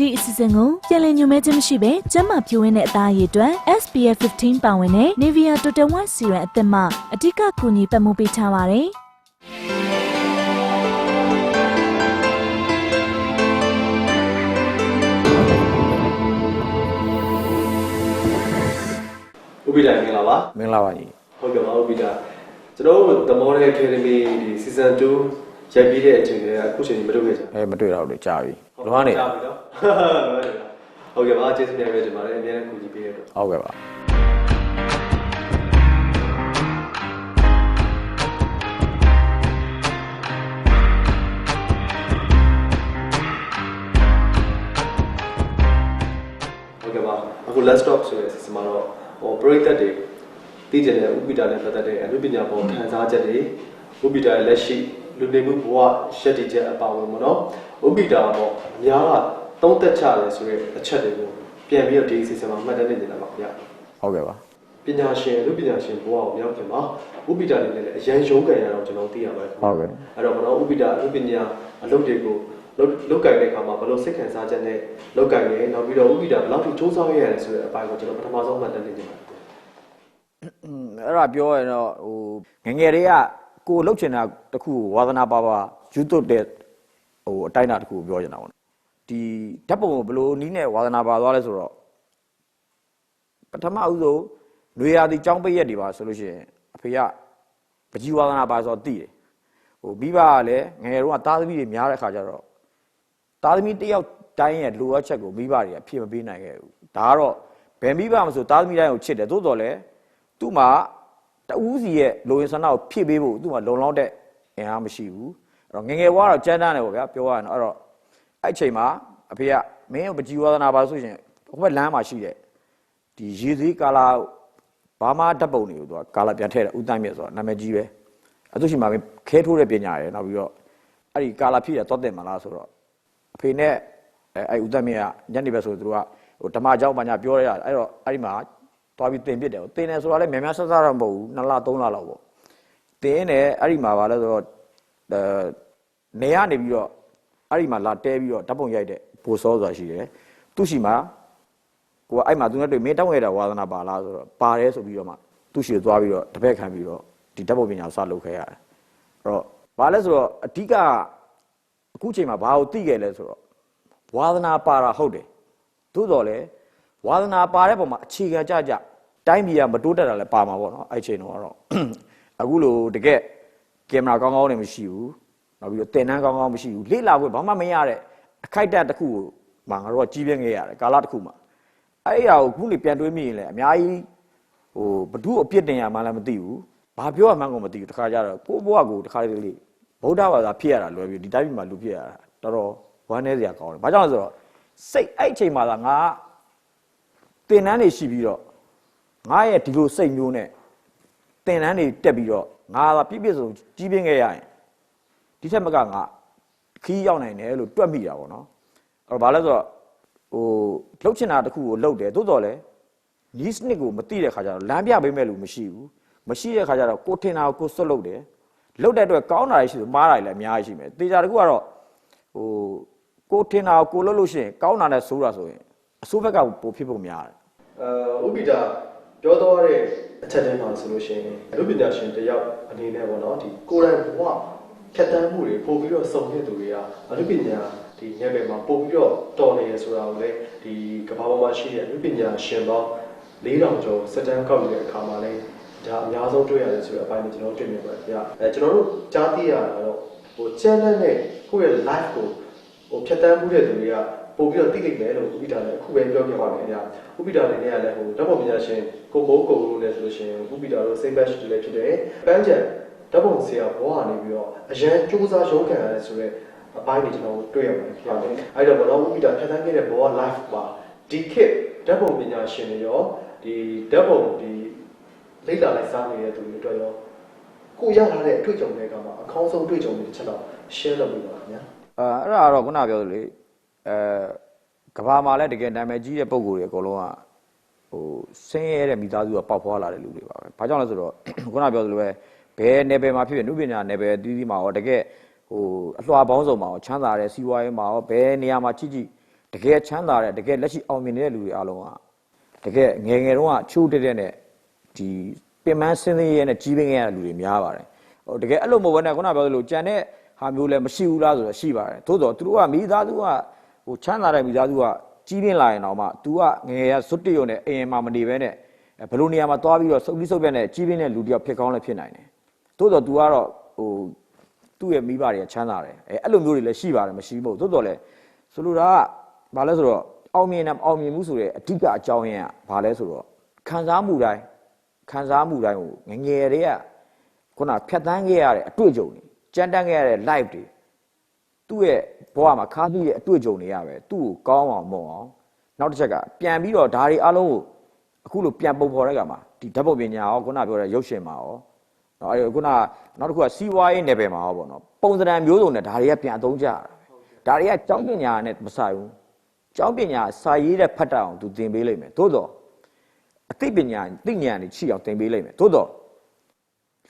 ဒီအစီအစဉ်ကိုပြန်လည်ညွှန်မဲခြင်းမရှိဘဲကျန်းမာပြည့်ဝင်းတဲ့အသားအရည်အတွက် SPF 15ပါဝင်တဲ့ Nivea Total White Serum အသစ်မှအဓိကကူညီပတ်မှုပေးထားပါတယ်။ဥပိဒါမင်္ဂလာပါမင်္ဂလာပါညီဟုတ်ကဲ့ပါဥပိဒါကျွန်တော်တို့ The Model Academy ဒီ season 2ရိုက်ပြီးတဲ့အချိန်ကအခုချိန်ကြီးမလုပ်ခဲ့ကြအဲမတွေ့တော့ဘူးကြာပြီဘူး လွမ်းနေကြာပြီနော်ဟုတ်ကဲ့ပါကျေးဇူးများပဲတင်ပါတယ်အများကြီးကူညီပေးရတော့ဟုတ်ကဲ့ပါဟုတ်ကဲ့ပါအခု let's talk ဆိုတဲ့ season မှာတော့ဟိုပရိသတ်တွေသိကျင်တဲ့ဥပိဒါနဲ့ပတ်သက်တဲ့အမှုပညာပေါ်ခံစားချက်တွေဥပိဒါရဲ့လက်ရှိ လူနေမှုဘဝရှက်တည်ချက်အပါအဝင်ပေါ့နော်ဥပိဒါပေါ့အများကသုံးသက်ချတယ်ဆိုတဲ့အချက်တွေကိုပြန်ပြီးတော့ဒီ season မှာမှတ်တမ်းနေနေတာပါခင်ဗျာဟုတ်ကဲ့ပါပညာရှင်လူပညာရှင်ဘဝကိုမြောက်ခင်မှာဥပိတာအနေနဲ့လည်းအရန်ရုံးကန်ရတော့ကျွန်တော်သိရပါတယ်ဟုတ်ကဲ့အဲ့တော့ဘနော်ဥပိတာလူပညာအလုပ်တွေကိုလုပ်လုပ်ကန်တဲ့အခါမှာဘယ်လိုစိတ်ခံစားချက်နဲ့လုပ်ကန်လဲနောက်ပြီးတော့ဥပိတာဘယ်လောက်ထိစူးစမ်းရရလဲဆိုတဲ့အပိုင်းကိုကျွန်တော်ပထမဆုံးမှတ်တမ်းနေကြပါတယ်အဲ့ဒါပြောရင်တော့ဟိုငယ်ငယ်လေးက ကိုယ်လှုပ်ချင်တာတစ်ခုကိုဝါသနာပါပါယူသွတ်တဲ့ဟိုအတိုင်းအတာတစ်ခုကိုပြောချင်တာပေါ့နော်ဒီဓာတ်ပုံကိုဘယ်လိုနီးနဲ့ဝါသနာပါသွားလဲဆိုတော့ပထမဦးဆုံးຫນွေရာသီចောင်းပိတ်ရက်တွေပါဆိုလို့ရှိရင်အဖေကပကြီးဝါသနာပါဆိုတော့သိတယ်ဟိုမိဘကလည်းငယ်ငယ်တုန်းကသားသမီးတွေများတဲ့ခါကျတော့ သားသမီးတစ်ယောက်တိုင်းရဲ့လိုအပ်ချက်ကိုမိဘတွေကဖြည့်မပေးနိုင်ခဲ့ဘူးဒါကတော့ဘယ်မိဘမဆိုသားသမီးတိုင်းကိုချစ်တယ်သို့တော်လည်းသူ့မှာ တဦးစီရဲ့လိုရင်ဆန္ဒကိုဖြည့်ပေးဖို့သူ့မှာလုံလောက်တဲ့အင်အားမရှိဘူးအဲ့တော့ငယ်ငယ်ဘွားတော့ကြမ်းတမ်းတယ်ပေါ့ဗျာပြောရရင်တော့အဲ့တော့အဲ့ချိန်မှာအဖေကမင်းကိုပကြီးဝါသနာပါဆိုရှင်ဟိုဘက်လမ်းမှာရှိတဲ့ဒီရေသေးကာလာဘာမှဓာတ်ပုံတွေကိုသူကကာလာပြန်ထည့်တယ်ဦးတိုင်းမြတ်ဆိုတာနာမည်ကြီးပဲအဲ့သူရှိမှာပဲခဲထိုးတဲ့ပညာရယ်နောက်ပြီးတော့အဲ့ဒီကာလာဖြည့်ရတော့တယ်မလားဆိုတော့ အဖေနဲ့အဲအဲ့ဦးသက်မင်းကညနေပဲဆိုသူတို့ကဟိုဓမ္မเจ้าပညာပြောရရတယ်အဲ့တော့အဲ့ဒီမှာ တွားပြီးတင်ပြစ်တယ်တင်တယ်ဆိုတာလည်းများများဆဆတော့မဟုတ်ဘူး2လ3လလောက်ပေါ့တင်တယ်အဲ့ဒီမှာဗာလဲဆိုတော့အဲနေရနေပြီးတော့အဲ့ဒီမှာလာတဲပြီးတော့ဓာတ်ပုံရိုက်တဲ့ဘိုးစောဆိုတာရှိတယ်သူရှိမှာကိုကအဲ့မှာသူနဲ့တွေ့မင်းတောင်းရတာဝါသနာပါလားဆိုတော့ပါတယ်ဆိုပြီးတော့မှသူရှိသွားပြီးတော့တပည့်ခံပြီးတော့ဒီဓာတ်ပုံပညာစလုပ်ခဲ့ရတယ်အဲ့တော့ဗာလဲဆိုတော့အဓိကအခုချိန်မှာဘာကိုသိခဲ့လဲဆိုတော့ဝါသနာပါတာဟုတ်တယ်သို့တော်လည်းဝါသနာပါတဲ့ပုံမှာအခြေခံကြကြ တိုင်းပြည်ကမတိုးတက်တာလည်းပါမှာပေါ့နော်အဲ့ချိန်တော့ကတော့အခုလိုတကယ်ကင်မရာကောင်းကောင်းလည်းမရှိဘူးနောက်ပြီးတော့တင်တန်းကောင်းကောင်းမရှိဘူးလေ့လာဖို့ဘာမှမရတဲ့အခိုက်အတန့်တစ်ခုကိုမှငါတို့ကကြီးပြင်းခဲ့ရတယ်ကာလတစ်ခုမှာအဲ့ဒီအရာကိုခုနေပြန်တွေးမိရင်လည်းအများကြီးဟိုဘဒုအပြစ်တင်ရမှလည်းမသိဘူးဘာပြောရမှန်းကိုမသိဘူးတခါကျတော့ကိုယ့်ဘဝကိုတခါလေးလေးဗုဒ္ဓဘာသာဖြစ်ရတာလွယ်ပြီဒီတိုင်းပြည်မှာလူဖြစ်ရတာတော်တော်ဝမ်းနည်းစရာကောင်းတယ်။ဘာကြောင့်လဲဆိုတော့စိတ်အဲ့အချိန်မှာသာငါတင်တန်းနေရှိပြီးတော့ ငါရဲ့ဒီလိုစိတ်မျိုးနဲ့တင်တန်းနေတက်ပြီးတော့ငါသာပြည့်ပြည့်စုံကြီးပြင်းခဲ့ရရင်ဒီထက်မကငါခီးရောက်နိုင်တယ်လို့တွက်မိတာပေါ့နော်။အဲ့တော့ဘာလဲဆိုတော့ဟိုလှုပ်ချင်တာတစ်ခုကိုလှုပ်တယ်သို့တော်လည်းနီးစနစ်ကိုမသိတဲ့ခါကျတော့လမ်းပြပေးမဲ့လူမရှိဘူး။မရှိတဲ့ခါကျတော့ကိုထင်တာကိုကိုစွတ်လုပ်တယ်။လုတ်တဲ့အတွက်ကောင်းတာတွေရှိတယ်မှားတာတွေလည်းအများကြီးရှိမယ်တေချာတခုကတော့ဟိုကိုထင်တာကိုလုတ်လို့ရှိရင်ကောင်းတာနဲ့ဆိုးတာဆိုရင်အဆိုးဘက်ကပိုဖြစ်ဖို့များတယ်အဲဥပိတာ ပြောတော့တဲ့အချက်တည်းမှာဆိုလို့ရှိရင်လူပညာရှင်တစ်ယောက်အနေနဲ့ပေါ့နော်ဒီကိုယ်တိုင်ဘဝဖြတ်တန်းမှုတွေပို့ပြီးတော့စုံတဲ့သူတွေကလူပညာဒီညဘက်မှာပို့ပြီးတော့တော်နေရဆိုတာကိုလည်းဒီကမ္ဘာပေါ်မှာရှိတဲ့လူပညာရှင်ပေါင်း4000ကျော်စက်တန်းကောက်နေတဲ့အခါမှာလည်းဒါအများဆုံးတွေ့ရတယ်ဆိုတဲ့အပိုင်းကိုကျွန်တော်တွေ့မြင်ပါတယ်ခင်ဗျအဲကျွန်တော်တို့ကြားသိရတာတော့ဟို channel နဲ့ကိုယ့်ရဲ့ live ကိုဟိုဖြတ်တန်းမှုတဲ့သူတွေက ပို့ပြီးတော့သိလိမ့်မယ်လို့ဥပိတာလည်းအခုပဲပြောပြပါမယ်ခင်ဗျဥပိတာအနေနဲ့ကလည်းဟိုဓာတ်ပုံပညာရှင်ကိုမိုးကိုလို့လည်းဆိုလို့ရှိရင်ဥပိတာတို့ same batch တွေလည်းဖြစ်တယ်ပန်းချံဓာတ်ပုံဆရာဘောကနေပြီးတော့အရန်စူးစမ်းရုံးခံရတယ်ဆိုတော့အပိုင်းတွေကျွန်တော်တွေ့ရပါတယ်ခင်ဗျအဲ့တော့ဘောတော့ဥပိတာဖြတ်တန်းခဲ့တဲ့ဘော live မှာဒီခေတ်ဓာတ်ပုံပညာရှင်တွေရောဒီဓာတ်ပုံဒီလိမ့်လာလိုက်စားနေတဲ့သူတွေအတွက်ရောကိုရလာတဲ့အတွေ့အကြုံတွေကမှအကောင်းဆုံးအတွေ့အကြုံတွေတစ်ချက်တော့ share လုပ်ပေးပါခင်ဗျာအဲအဲ့ဒါကတော့ခုနပြောသလိုလေ အဲကဘာမှာလည်းတကယ်နာမည်ကြီးတဲ့ပုံကိုယ်တွေအကုန်လုံးကဟိုဆင်းရဲတဲ့မိသားစုကပေါက်ဖွာလာတဲ့လူတွေပါပဲဘာကြောင့်လဲဆိုတော့ခုနပြောသလိုပဲဘယ်နယ်ပယ်မှာဖြစ်ဖြစ်နုပညာနယ်ပယ်အသီးသီးမှာရောတကယ်ဟိုအလွှာပေါင်းစုံမှာရောချမ်းသာတဲ့စီးပွားရေးမှာရောဘယ်နေရာမှာချိချိတကယ်ချမ်းသာတဲ့တကယ်လက်ရှိအောင်မြင်နေတဲ့လူတွေအားလုံးကတကယ်ငယ်ငယ်တုန်းကချိုးတက်တဲ့နဲ့ဒီပင်မစင်းစင်းရဲနဲ့ကြီးပင်ခဲ့ရတဲ့လူတွေများပါတယ်ဟိုတကယ်အဲ့လိုမဟုတ်ဘဲနဲ့ခုနပြောသလိုကြံတဲ့ဟာမျိုးလည်းမရှိဘူးလားဆိုတော့ရှိပါတယ်သို့တော့သူတို့ကမိသားစုကဟို ချမ်းသာတဲ့မိသားစုကကြီးပင်လာရင်တော့မှ तू ကငယ်ငယ်ကစွတ်တရုံနဲ့အိမ်မှာမနေဘဲနဲ့ဘယ်လိုနေရာမှာသွားပြီးတော့စုပ်ပြီးစုပ်ပြက်နဲ့ကြီးပင်တဲ့လူတယောက်ဖြစ်ကောင်းလည်းဖြစ်နိုင်တယ်သို့တော့ तू ကတော့ဟိုသူ့ရဲ့မိဘတွေကချမ်းသာတယ်အဲအဲ့လိုမျိုးတွေလည်းရှိပါတယ်မရှိဘူးမဟုတ်သို့တော်လည်းဆိုလိုတာကဘာလဲဆိုတော့အောင်မြင်တယ်မအောင်မြင်မှုဆိုတဲ့အဓိကအကြောင်းရင်းကဘာလဲဆိုတော့ခံစားမှုတိုင်းခံစားမှုတိုင်းကိုငယ်ငယ်တည်းကခုနဖြတ်တန်းခဲ့ရတဲ့အတွေ့အကြုံတွေကြမ်းတမ်းခဲ့ရတဲ့ live တွေ သူ့ရဲ့ဘဝမှာခါးပြီးတဲ့အတွေ့အကြုံတွေရပဲသူ့ကိုကောင်းအောင်မွန်အောင်နောက်တစ်ချက်ကပြန်ပြီးတော့ဒါတွေအားလုံးကိုအခုလိုပြန်ပုံဖော်တဲ့ကမှာဒီဓာတ်ပုံပညာရောခုနပြောတဲ့ရုပ်ရှင်မှာရောနော်အဲ့ခုနနောက်တစ်ခုကစီးပွားရေးနယ်ပယ်မှာဟောပေါ့နော်ပုံစံမျိုးစုံနဲ့ဒါတွေကပြန်အသုံးကြရတာပဲဒါတွေကကျောင်းပညာနဲ့မဆိုင်ဘူးကျောင်းပညာစာရေးတဲ့ဖတ်တတ်အောင်သူသင်ပေးလိမ့်မယ်သို့တော့အသိပညာသိဉာဏ်တွေရှိအောင်သင်ပေးလိမ့်မယ်သို့တော့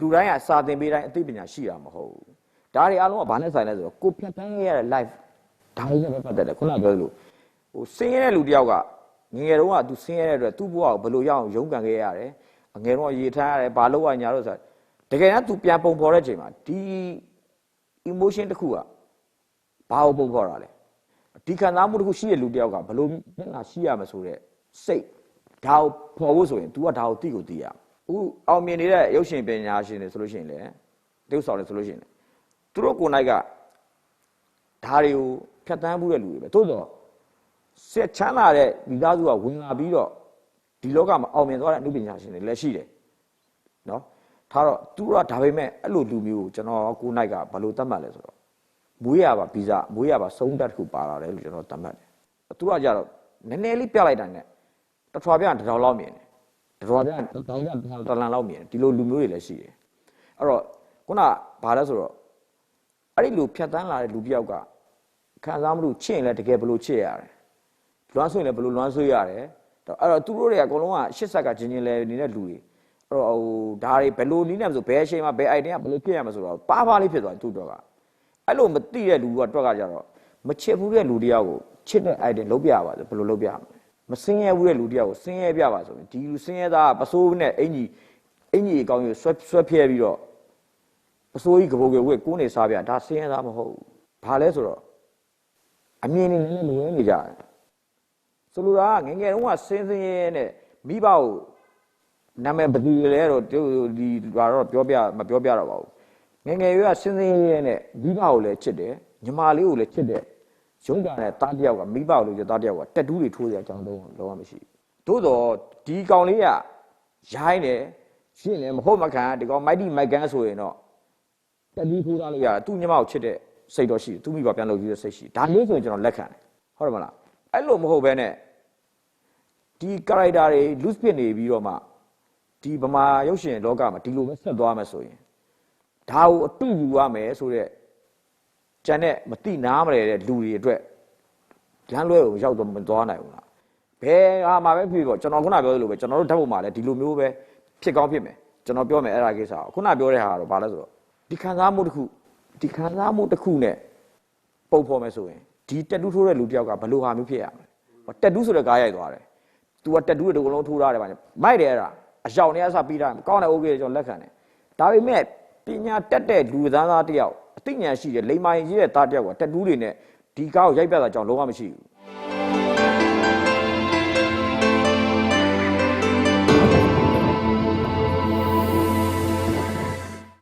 လူတိုင်းကစာသင်ပေးတိုင်းအသိပညာရှိတာမဟုတ်ဘူး ဒါတွေအားလုံးကဘာနဲ့ဆိုင်လဲဆိုတော့ကိုဖြတ်တန်းခဲ့ရတဲ့ life ဒါတွေနဲ့ပဲပတ်သက်တယ်ခုနပြောသလိုဟိုဆင်းရဲတဲ့လူတယောက်ကငယ်ငယ်တုန်းကသူဆင်းရဲတဲ့အတွက်သူ့ဘဝကိုဘယ်လိုရအောင်ရုန်းကန်ခဲ့ရတယ်အငယ်တော့ရေထမ်းရတယ်ဘာလို့ကညာတော့ဆိုတကယ်တမ်း तू ပြန်ပုံဖော်တဲ့အချိန်မှာဒီ emotion တစ်ခုကဘာကိုပုံဖော်တာလဲဒီခံစားမှုတစ်ခုရှိတဲ့လူတစ်ယောက်ကဘယ်လိုမျက်နှာရှိရမဆိုတဲ့စိတ်ဒါကိုဖော်ဖို့ဆိုရင် तू ကဒါကိုသိကိုသိရအခုအောင်မြင်နေတဲ့ရုပ်ရှင်ပညာရှင်တွေဆိုလို့ရှိရင်လေတရုပ်ဆောင်တွေဆိုလို့ရှိရင်လေ သူတို့ကိုယ်၌ကဒါတွေကိုဖြတ်တန်းမှုတဲ့လူတွေပဲသို့တော့ဆက်ချမ်းသာတဲ့မိသားစုကဝင်လာပြီးတော့ဒီလောကမှာအောင်မြင်သွားတဲ့အမှုပညာရှင်တွေလည်းရှိတယ်နော်ထားတော့သူကဒါပေမဲ့အဲ့လိုလူမျိုးကိုကျွန်တော်ကိုနိုင်ကဘယ်လိုသတ်မှတ်လဲဆိုတော့မွေးရပါဗီဇမွေးရပါစုံတက်တစ်ခုပါလာတယ်လို့ကျွန်တော်သတ်မှတ်တယ်သူကကြတော့နည်းနည်းလေးပြလိုက်တာနဲ့တစ်ထွာပြန်တစ်ထောင်လောက်မြင်တယ်တစ်ထွာပြန်တစ်ထောင်ပြန်တစ်လန်လောက်မြင်တယ်ဒီလိုလူမျိုးတွေလည်းရှိတယ်အဲ့တော့ခုနဘာလဲဆိုတော့ အဲ့ဒီလူဖြတ်တန်းလာတဲ့လူတစ်ယောက်ကခံစားမှုချစ်ရင်လည်းတကယ်ဘယ်လိုချစ်ရတယ်လွမ်းဆွရင်လည်းဘယ်လိုလွမ်းဆွရတယ်အဲ့တော့သူတို့တွေကအကုန်လုံးကရှစ်ဆက်ကချင်းချင်းလဲနေတဲ့လူတွေအဲ့တော့ဟိုဒါတွေဘယ်လိုနည်းနဲ့မဆိုဘယ်အချိန်မှာဘယ် idea ဘယ်လိုဖြစ်ရမှာဆိုတော့ပါးပါးလေးဖြစ်သွားတယ်သူ့တော့ကအဲ့လိုမသိတဲ့လူကတော့ကကြတော့မချစ်ဘူးတဲ့လူတယောက်ကိုချစ်တဲ့ idea လုံးပြပါဆိုဘယ်လိုလုံးပြမလဲမစင်းရဲဘူးတဲ့လူတယောက်ကိုစင်းရဲပြပါဆိုရင်ဒီလူစင်းရဲသားကပစိုးနဲ့အင်ကြီးအင်ကြီးအကောင်ကြီးဆွဲဆွဲဖျဲပြီးတော့ ပစိုးကြီးကဘိုးကဝက်ကိုးနေစားပြဒါစင်းရဲသားမဟုတ်ဘူးဘာလဲဆိုတော့အမြင်နဲ့လည်းလွဲနေကြတယ်ဆိုလိုတာကငယ်ငယ်တုန်းကစင်းစင်းရဲရဲနဲ့မိဘကိုနာမည်ဘယ်သူလဲတော့ဒီဒီဟာတော့ပြောပြမပြောပြတော့ပါဘူးငယ်ငယ်ရွယ်ကစင်းစင်းရဲရဲနဲ့မိဘကိုလည်းချစ်တယ်ညီမလေးကိုလည်းချစ်တယ်ရုံးကန်တဲ့တားတယောက်ကမိဘကိုလည်းတားတယောက်ကတက်တူးတွေထိုးစရာအကြောင်းတော့လောကမရှိဘူးသို့တော့ဒီကောင်လေးကရိုင်းတယ်ရှင်းလည်းမဟုတ်မခံဒီကောင်မိုက်တီမိုက်ကန်ဆိုရင်တော့ တက်တူးထိုးထားလို့ရတယ်သူညီမကိုချစ်တဲ့စိတ်တော့ရှိတယ်သူမိဘပြန်လုပ်ကြည့်တဲ့စိတ်ရှိတယ်ဒါမျိုးဆိုရင်ကျွန်တော်လက်ခံတယ်ဟုတ်တယ်မလားအဲ့လိုမဟုတ်ဘဲနဲ့ဒီ character တွေ loose ဖြစ်နေပြီးတော့မှဒီဗမာရုပ်ရှင်လောကမှာဒီလိုပဲဆက်သွားမယ်ဆိုရင်ဒါကိုအတူယူရမယ်ဆိုတော့ကျန်တဲ့မတိနားမလဲတဲ့လူတွေအတွက်လမ်းလွဲကိုရောက်တော့မသွားနိုင်ဘူးလားဘယ်ဟာမှာပဲဖြစ်ပေါ့ကျွန်တော်ခုနပြောသလိုပဲကျွန်တော်တို့ဓာတ်ပုံမှာလည်းဒီလိုမျိုးပဲဖြစ်ကောင်းဖြစ်မယ်ကျွန်တော်ပြောမယ်အဲ့ဒါကိစ္စကိုခုနပြောတဲ့ဟာကတော့ဘာလဲဆိုတော့ ဒီခံစားမှုတစ်ခုဒီခံစားမှုတစ်ခုနဲ့ပုံဖော်မယ်ဆိုရင်ဒီတက်တူးထိုးတဲ့လူတယောက်ကဘလို့ဟာမျိုးဖြစ်ရမလဲတက်တူးဆိုတဲ့ကားရိုက်သွားတယ် तू ကတက်တူးတွေတကလုံးထိုးထားတယ်ဗျာမိုက်တယ်အဲ့ဒါအယောင်နဲ့အစပြီးတာကောင်းတယ် okay ကျွန်တော်လက်ခံတယ်ဒါပေမဲ့ပညာတက်တဲ့လူသားသားတယောက်အသိဉာဏ်ရှိတဲ့လိမ္မာရင်ကြီးတဲ့သားတယောက်ကတက်တူးတွေနဲ့ဒီကားကိုရိုက်ပြတာကြောင့်လုံးဝမရှိဘူး